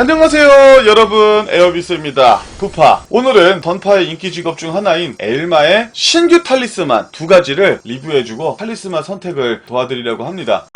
안녕하세요 여러분. 에어비스입니다. 부파. 오늘은 던파의 인기 직업 중 하나인 엘마의 신규 탈리스만 두 가지를 리뷰해주고 탈리스만 선택을 도와드리려고 합니다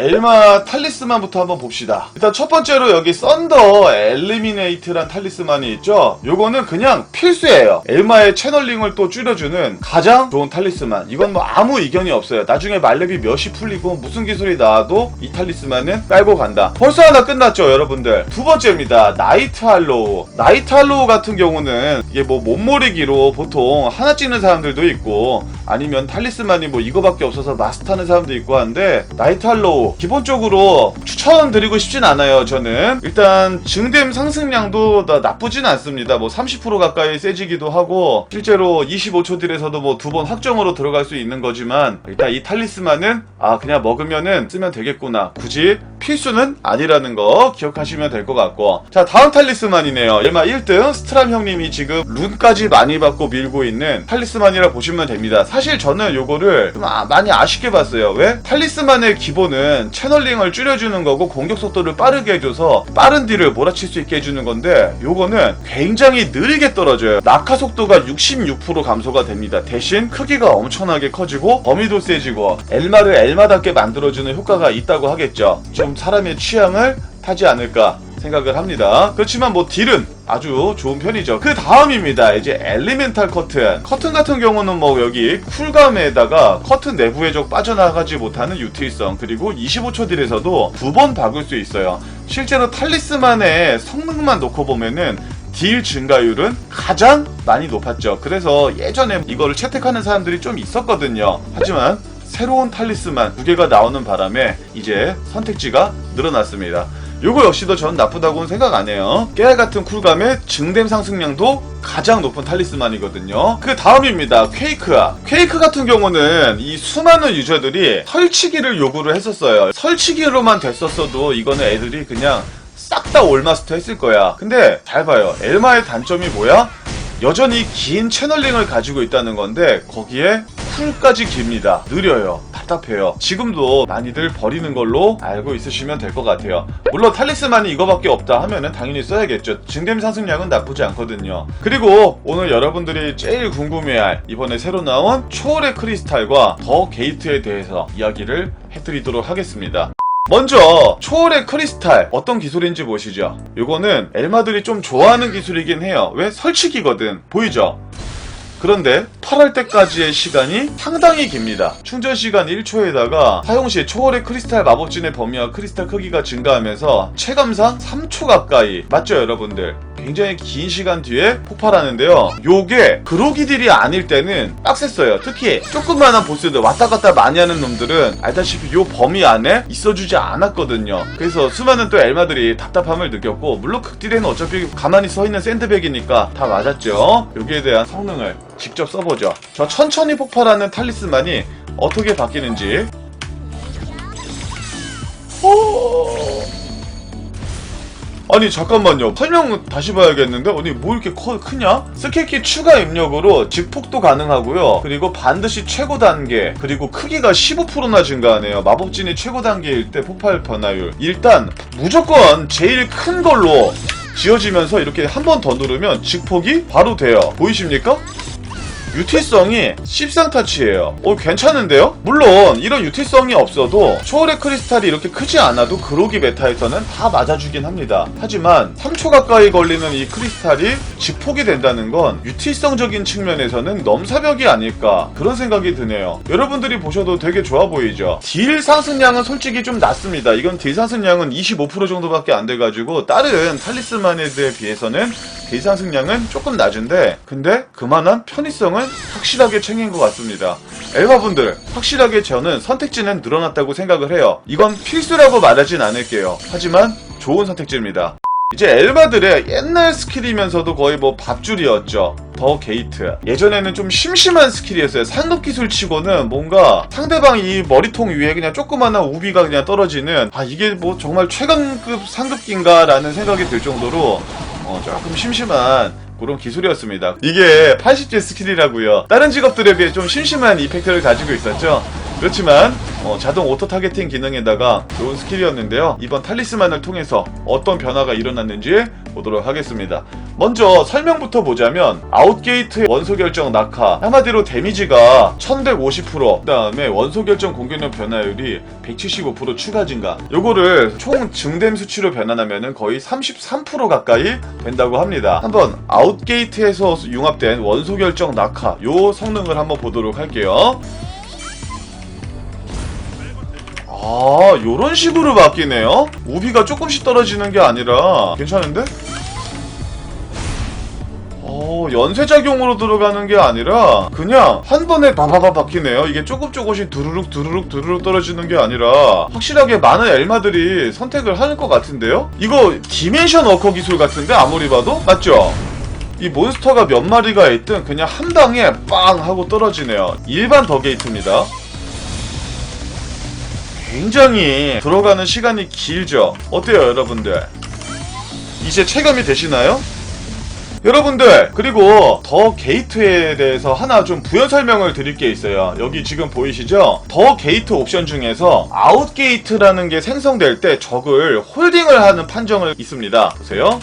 엘마 탈리스만부터 한번 봅시다. 일단 첫 번째로 여기 썬더 엘리미네이트란 탈리스만이 있죠. 요거는 그냥 필수예요. 엘마의 채널링을 또 줄여주는 가장 좋은 탈리스만. 이건 뭐 아무 이견이 없어요. 나중에 말렙이 몇이 풀리고 무슨 기술이 나와도 이 탈리스만은 깔고 간다. 벌써 하나 끝났죠, 여러분들. 두 번째입니다. 나이트 할로우. 나이트 할로우 같은 경우는 이게 뭐 몸모리기로 보통 하나 찍는 사람들도 있고 아니면 탈리스만이 뭐 이거밖에 없어서 마스터하는 사람도 있고 한데 나이트 할로우 기본적으로 추천드리고 싶진 않아요 저는. 일단 증댐 상승량도 나, 나쁘진 않습니다. 뭐 30% 가까이 세지기도 하고 실제로 25초 딜에서도 뭐 두 번 확정으로 들어갈 수 있는 거지만 일단 이 탈리스만은 아 그냥 먹으면은 쓰면 되겠구나. 굳이 필수는 아니라는 거 기억하시면 될 것 같고. 자 다음 탈리스만이네요. 일마 1등 스트람 형님이 지금 룬까지 많이 받고 밀고 있는 탈리스만이라 보시면 됩니다. 사실 저는 요거를 좀 아- 많이 아쉽게 봤어요. 왜? 탈리스만의 기본은 채널링을 줄여주는 거고 공격 속도를 빠르게 해줘서 빠른 딜을 몰아칠 수 있게 해주는 건데 요거는 굉장히 느리게 떨어져요. 낙하 속도가 66% 감소가 됩니다. 대신 크기가 엄청나게 커지고 범위도 세지고 엘마를 엘마답게 만들어주는 효과가 있다고 하겠죠. 좀 사람의 취향을 타지 않을까 생각을 합니다. 그렇지만 뭐 딜은 아주 좋은 편이죠. 그 다음입니다. 이제 엘리멘탈 커튼. 커튼 같은 경우는 뭐 여기 쿨감에다가 커튼 내부에 적 빠져나가지 못하는 유틸성 그리고 25초 딜에서도 두 번 박을 수 있어요. 실제로 탈리스만의 성능만 놓고 보면은 딜 증가율은 가장 많이 높았죠. 그래서 예전에 이거를 채택하는 사람들이 좀 있었거든요. 하지만 새로운 탈리스만 두 개가 나오는 바람에 이제 선택지가 늘어났습니다. 요거 역시도 전 나쁘다고는 생각 안 해요. 깨알 같은 쿨감의 증댐 상승량도 가장 높은 탈리스만이거든요. 그 다음입니다. 퀘이크아. 퀘이크 같은 경우는 이 수많은 유저들이 설치기를 요구를 했었어요. 설치기로만 됐었어도 이거는 애들이 그냥 싹 다 올마스터 했을 거야. 근데 잘 봐요. 엘마의 단점이 뭐야? 여전히 긴 채널링을 가지고 있다는 건데 거기에 쿨까지 깁니다. 느려요. 답답해요. 지금도 많이들 버리는 걸로 알고 있으시면 될 것 같아요. 물론 탈리스만이 이거밖에 없다 하면은 당연히 써야겠죠. 증댐 상승량은 나쁘지 않거든요. 그리고 오늘 여러분들이 제일 궁금해할 이번에 새로 나온 초월의 크리스탈과 더 게이트에 대해서 이야기를 해드리도록 하겠습니다. 먼저 초월의 크리스탈 어떤 기술인지 보시죠. 이거는 엘마들이 좀 좋아하는 기술이긴 해요. 왜 설치기거든. 보이죠? 그런데 8월 때까지의 시간이 상당히 깁니다. 충전 시간 1초에다가 사용 시 초월의 크리스탈 마법진의 범위와 크리스탈 크기가 증가하면서 체감상 3초 가까이 맞죠 여러분들? 굉장히 긴 시간 뒤에 폭발하는데요. 요게 그로기들이 아닐 때는 빡셌어요. 특히 조그마한 보스들 왔다 갔다 많이 하는 놈들은 알다시피 요 범위 안에 있어주지 않았거든요. 그래서 수많은 또 엘마들이 답답함을 느꼈고 물론 극딜에는 어차피 가만히 서 있는 샌드백이니까 다 맞았죠. 여기에 대한 성능을 직접 써보죠. 저 천천히 폭발하는 탈리스만이 어떻게 바뀌는지 오... 아니 잠깐만요. 설명 다시 봐야겠는데? 아니 뭐 이렇게 커, 크냐? 스킬키 추가 입력으로 직폭도 가능하고요. 그리고 반드시 최고 단계 그리고 크기가 15%나 증가하네요. 마법진이 최고 단계일 때 폭발 변화율. 일단 무조건 제일 큰 걸로 지어지면서 이렇게 한 번 더 누르면 직폭이 바로 돼요. 보이십니까? 유틸성이 13타치예요. 어 괜찮은데요? 물론 이런 유틸성이 없어도 초월의 크리스탈이 이렇게 크지 않아도 그로기 메타에서는 다 맞아주긴 합니다. 하지만 3초 가까이 걸리는 이 크리스탈이 직폭이 된다는 건 유틸성적인 측면에서는 넘사벽이 아닐까 그런 생각이 드네요. 여러분들이 보셔도 되게 좋아 보이죠? 딜 상승량은 솔직히 좀 낮습니다. 이건 딜 상승량은 25% 정도밖에 안 돼가지고 다른 탈리스만에 비해서는 딜 상승량은 조금 낮은데 근데 그만한 편의성은 확실하게 챙긴 것 같습니다. 엘마분들 확실하게 저는 선택지는 늘어났다고 생각을 해요. 이건 필수라고 말하진 않을게요. 하지만 좋은 선택지입니다. 이제 엘마들의 옛날 스킬이면서도 거의 뭐 밥줄이었죠. 더 게이트. 예전에는 좀 심심한 스킬이었어요. 상급 기술 치고는 뭔가 상대방 이 머리통 위에 그냥 조그마한 우비가 그냥 떨어지는 아 이게 뭐 정말 최강급 상급기인가라는 생각이 들 정도로 어, 조금 심심한 그런 기술이었습니다. 이게 80제 스킬이라고요. 다른 직업들에 비해 좀 심심한 이펙트를 가지고 있었죠. 그렇지만 어, 자동 오토 타겟팅 기능에다가 좋은 스킬이었는데요. 이번 탈리스만을 통해서 어떤 변화가 일어났는지 보도록 하겠습니다. 먼저 설명부터 보자면 아웃게이트의 원소 결정 낙하 한마디로 데미지가 1150% 그다음에 원소 결정 공격력 변화율이 175% 추가 증가 요거를 총 증댐 수치로 변환하면은 거의 33% 가까이 된다고 합니다. 한번 아웃게이트에서 융합된 원소 결정 낙하 요 성능을 한번 보도록 할게요. 아, 요런 식으로 바뀌네요? 우비가 조금씩 떨어지는 게 아니라, 괜찮은데? 어, 연쇄작용으로 들어가는 게 아니라, 그냥 한 번에 바바바 바뀌네요. 이게 조금 조금씩 두루룩 두루룩 두루룩 떨어지는 게 아니라, 확실하게 많은 엘마들이 선택을 하는 것 같은데요? 이거 디멘션 워커 기술 같은데, 아무리 봐도? 맞죠? 이 몬스터가 몇 마리가 있든 그냥 한 방에 빵 하고 떨어지네요. 일반 더 게이트입니다. 굉장히 들어가는 시간이 길죠. 어때요, 여러분들? 이제 체감이 되시나요? 여러분들, 그리고 더 게이트에 대해서 하나 좀 부연 설명을 드릴 게 있어요. 여기 지금 보이시죠? 더 게이트 옵션 중에서 아웃 게이트라는 게 생성될 때 적을 홀딩을 하는 판정을 있습니다. 보세요.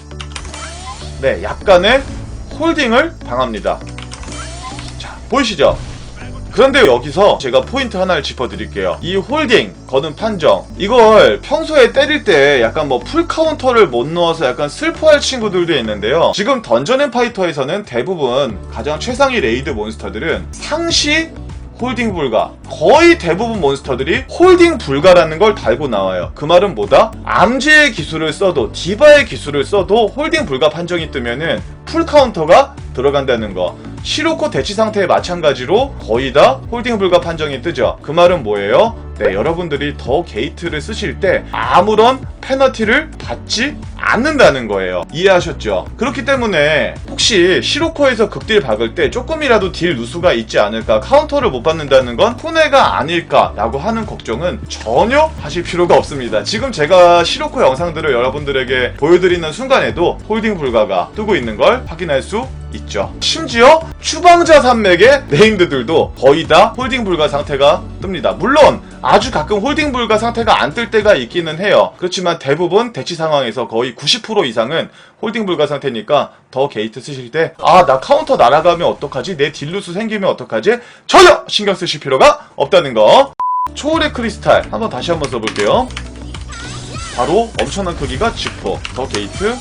네, 약간의 홀딩을 당합니다. 자, 보이시죠? 그런데 여기서 제가 포인트 하나를 짚어 드릴게요. 이 홀딩, 거는 판정. 이걸 평소에 때릴 때 약간 뭐 풀 카운터를 못 넣어서 약간 슬퍼할 친구들도 있는데요. 지금 던전 앤 파이터에서는 대부분 가장 최상위 레이드 몬스터들은 상시 홀딩 불가. 거의 대부분 몬스터들이 홀딩 불가라는 걸 달고 나와요. 그 말은 뭐다? 암제의 기술을 써도, 디바의 기술을 써도 홀딩 불가 판정이 뜨면은 풀 카운터가 들어간다는 거. 시로코 대치 상태에 마찬가지로 거의 다 홀딩 불가 판정이 뜨죠. 그 말은 뭐예요? 네, 여러분들이 더 게이트를 쓰실 때 아무런 페너티를 받지 않는다는 거예요. 이해하셨죠? 그렇기 때문에 혹시 시로코에서 극딜 박을 때 조금이라도 딜 누수가 있지 않을까, 카운터를 못 받는다는 건 손해가 아닐까라고 하는 걱정은 전혀 하실 필요가 없습니다. 지금 제가 시로코 영상들을 여러분들에게 보여드리는 순간에도 홀딩 불가가 뜨고 있는 걸 확인할 수 있죠. 심지어 추방자 산맥의 네임드들도 거의 다 홀딩 불가 상태가 뜹니다. 물론 아주 가끔 홀딩 불가 상태가 안 뜰 때가 있기는 해요. 그렇지만 대부분 대치 상황에서 거의 90% 이상은 홀딩 불가 상태니까 더 게이트 쓰실 때 아 나 카운터 날아가면 어떡하지? 내 딜루스 생기면 어떡하지? 전혀 신경 쓰실 필요가 없다는 거. 초월의 크리스탈 한번 다시 한번 써볼게요. 바로 엄청난 크기가 지포 더 게이트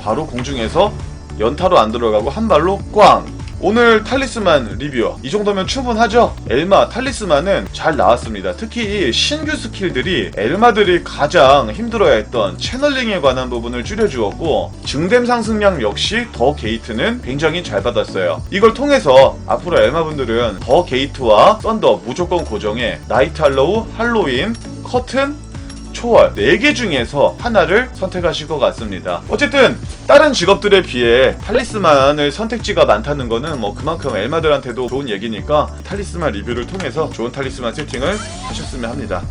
바로 공중에서 연타로 안 들어가고 한 발로 꽝 오늘 탈리스만 리뷰 이 정도면 충분하죠? 엘마 탈리스만은 잘 나왔습니다. 특히 신규 스킬들이 엘마들이 가장 힘들어했던 채널링에 관한 부분을 줄여주었고 증댐 상승량 역시 더 게이트는 굉장히 잘 받았어요. 이걸 통해서 앞으로 엘마분들은 더 게이트와 썬더 무조건 고정에 나이트 할로우, 할로윈, 커튼 초월 4개 중에서 하나를 선택하실 것 같습니다. 어쨌든 다른 직업들에 비해 탈리스만을 선택지가 많다는 거는 뭐 그만큼 엘마들한테도 좋은 얘기니까 탈리스만 리뷰를 통해서 좋은 탈리스만 세팅을 하셨으면 합니다.